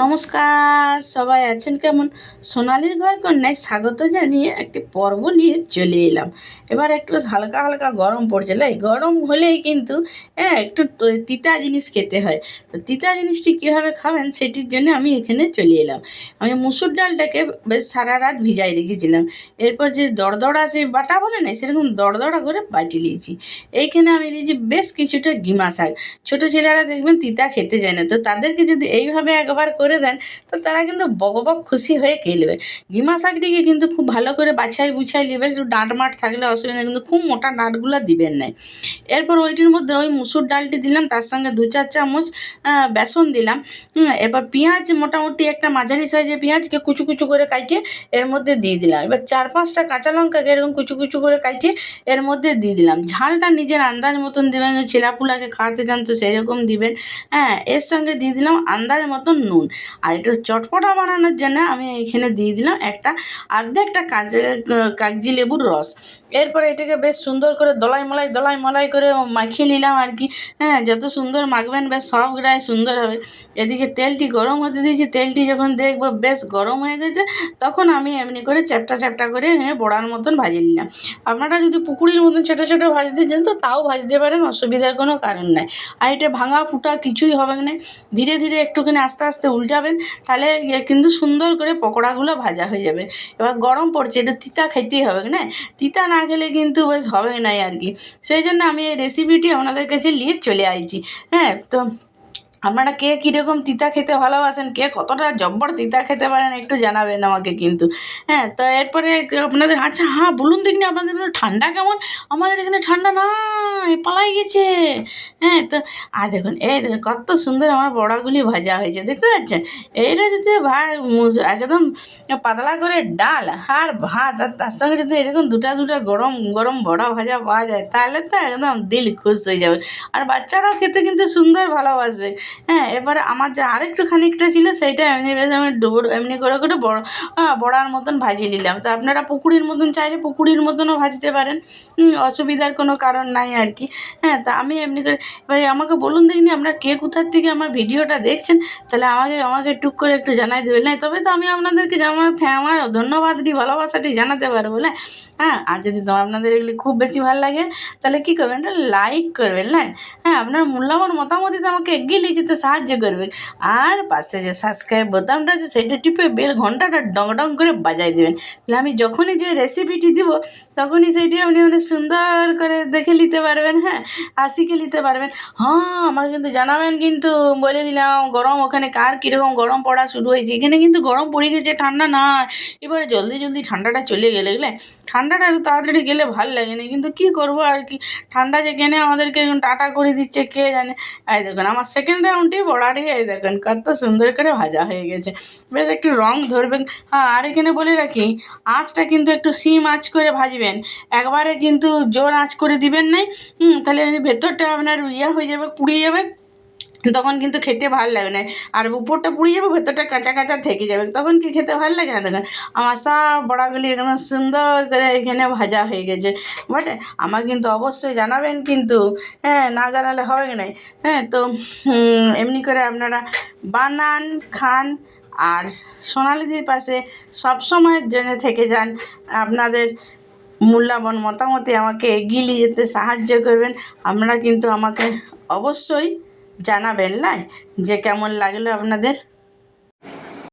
নমস্কার, সবাই আছেন কেমন? সোনালির ঘর কন্যায় স্বাগত জানিয়ে একটি পর্ব নিয়ে চলে এলাম। এবার একটু হালকা হালকা গরম পড়ছে লাই গরম হলেই কিন্তু হ্যাঁ একটু তিতা জিনিস খেতে হয়। তো তিতা জিনিসটি কীভাবে খাবেন সেটির জন্য আমি এখানে চলে এলাম। আমি মুসুর ডালটাকে বেশ সারা রাত ভিজাই রেখেছিলাম। এরপর যে দরদড়া যে বাটা বলে না, সেরকম দরদড়া করে বাটি নিয়েছি। এইখানে আমি নিয়েছি বেশ কিছুটা গিমা শাক ছোটো ছেলেরা দেখবেন তিতা খেতে যায় না, তো তাদেরকে যদি এইভাবে একবার করে দেন, তো তারা কিন্তু বকবক খুশি হয়ে খেলবে ঘিমা শাকটিকে কিন্তু খুব ভালো করে বাছাই বুছাই নেবে, একটু ডাঁট মাঠ থাকলে অসুবিধা কিন্তু খুব মোটা ডাঁটগুলো দিবেন না। এরপর ওইটির মধ্যে ওই মুসুর ডালটি দিলাম, তার সঙ্গে দু চার চামচ বেসন দিলাম। এবার পেঁয়াজ, মোটামুটি একটা মাঝারি সাইজের পেঁয়াজকে কুচু কুচু করে কাটিয়ে এর মধ্যে দিয়ে দিলাম। এবার চার পাঁচটা কাঁচা লঙ্কাকে এরকম কুচু কুচু করে কাটিয়ে এর মধ্যে দিয়ে দিলাম। ঝালটা নিজের আন্দাজ মতন দেবেন ছেলাপুলাকে খাওয়াতে চান তো সেরকম দিবেন। হ্যাঁ এর সঙ্গে দিয়ে দিলাম আন্দাজ মতন নুন। আর একটু চটপটা বানানোর জন্য আমি এখানে দিয়ে দিলাম একটা অর্ধেকটা কাজ, কাগজি লেবুর রস। এরপরে এটাকে বেশ সুন্দর করে দলাই মলাই দলাই মলাই করে মাখিয়ে নিলাম আর কি। হ্যাঁ যত সুন্দর মাখবেন বেশ সব সুন্দর হবে। এদিকে তেলটি গরম হতে দিয়েছি, তেলটি যখন দেখব বেশ গরম হয়ে গেছে, তখন আমি এমনি করে চ্যাপটা চ্যাপটা করে বড়ার মতন ভাজিয়ে নিলাম। আপনারা যদি পুকুরির মতন ছোটো ছোটো ভাজতে চান তো তাও ভাজতে পারেন, অসুবিধার কোনো কারণ নাই। আর এটা ভাঙা ফুটা কিছুই হবে না। ধীরে ধীরে একটুখানি আস্তে আস্তে উল্টাবেন, তাহলে কিন্তু সুন্দর করে পকোড়াগুলো ভাজা হয়ে যাবে। এবার গরম পড়ছে, এটা তিতা খেতেই হবে, না? তিতা না খেলে কিন্তু বেশ হবে নাই আর কি। সেই জন্য আমি এই রেসিপিটি আপনাদের কাছে নিয়ে চলে আইছি। হ্যাঁ তো আপনারা কে কীরকম তিতা খেতে ভালোবাসেন? কে কতটা জব্বর তিতা খেতে পারেন একটু জানাবেন আমাকে কিন্তু। হ্যাঁ তো এরপরে আপনাদের আচ্ছা হ্যাঁ বলুন দেখনি আপনাদের ঠান্ডা কেমন? আমাদের এখানে ঠান্ডা নাই, পালাই গেছে। হ্যাঁ তো, আর দেখুন, এই দেখুন, কত সুন্দর আমার বড়াগুলি ভাজা হয়েছে, দেখতে পাচ্ছেন? এইটা যদি ভাই একদম পাতলা করে ডাল আর ভাত, আর তার সঙ্গে যদি এরকম দুটা দুটা গরম গরম বড়া ভাজা পাওয়া যায়, তাহলে তো একদম দিল খুশ হয়ে যাবে। আর বাচ্চারাও খেতে কিন্তু সুন্দর ভালোবাসবে। হ্যাঁ এবারে আমার যে আরেকটু খানিকটা ছিল সেইটা এমনি আমি ডোর এমনি করে করে বড় বড়ার মতন ভাজিয়ে নিলাম। তো আপনারা পুকুরির মতন চাইলে পুকুরির মতনও ভাজতে পারেন। অসুবিধার কোনো কারণ নাই আর কি। হ্যাঁ তা আমি এমনি করে, ভাই, আমাকে বলুন দেখিনি আপনারা কে কোথার থেকে আমার ভিডিওটা দেখছেন? তাহলে আমাকে আমাকে টুক করে একটু জানাই দেবেন। না তবে তো আমি আপনাদেরকে যেমন থ্যা- আমার ধন্যবাদটি, ভালোবাসাটি জানাতে পারব না হ্যাঁ আর যদি তোমার আপনাদের এগুলি খুব বেশি ভালো লাগে, তাহলে কী করবেন? লাইক করবেন না হ্যাঁ আপনার মূল্যবান মতামতিতে আমাকে এগিয়ে নিয়ে যেতে সাহায্য করবে। আর পাশে যে সাবস্ক্রাইব বোতামটা আছে, সেইটা টিপে বেল ঘন্টাটা ডং ডং করে বাজাই দেবেন। তাহলে আমি যখনই যে রেসিপিটি দিব, তখনই সেইটি আপনি মানে সুন্দর করে দেখে নিতে পারবেন হ্যাঁ? আর শিখে নিতে পারবেন। হ্যাঁ আমাকে কিন্তু জানাবেন কিন্তু, বলে দিলাম, গরম ওখানে কার কীরকম গরম পড়া শুরু হয়েছে? এখানে কিন্তু গরম পড়ে গেছে, ঠান্ডা না এবারে জলদি জলদি ঠান্ডাটা চলে গেলে গেলে ঠান্ডাটা তাড়াতাড়ি গেলে ভালো লাগে না, কিন্তু কী করব আর কি? ঠান্ডা যে কেনে আমাদেরকে টাটা করে দিচ্ছে, কে জানে? এই দেখুন, আমার সেকেন্ড রাউন্ডটি বড়াটি এই দেখেন কত সুন্দর করে ভাজা হয়ে গেছে। বেশ একটু রং ধরবেন। হ্যাঁ আর এখানে বলে রাখি, আঁচটা কিন্তু একটু সিম আঁচ করে ভাজবেন। একবারে কিন্তু জোর আঁচ করে দিবেন না হুম, তাহলে ভেতরটা আপনার ইয়া হয়ে যাবে, পুড়িয়ে যাবে। তখন কিন্তু খেতে ভালো লাগে না। আর উপরটা পুড়ে যাবে, ভেতরটা কাঁচা কাঁচা থেকে যাবে। তখন কি খেতে ভালো লাগে না দেখুন আমার সব বড়াগুলি একদম সুন্দর করে এখানে ভাজা হয়ে গেছে। বাট আমার কিন্তু অবশ্যই জানাবেন কিন্তু হ্যাঁ না জানালে হবে না হ্যাঁ তো এমনি করে আপনারা বানান, খান, আর সোনালিদির পাশে সবসময়ের জন্য থেকে যান। আপনাদের মূল্যবান মতামতে আমাকে এগিয়ে নিয়ে যেতে সাহায্য করবেন। আপনারা কিন্তু আমাকে অবশ্যই জানাবেন না? যে কেমন লাগল আপনাদের?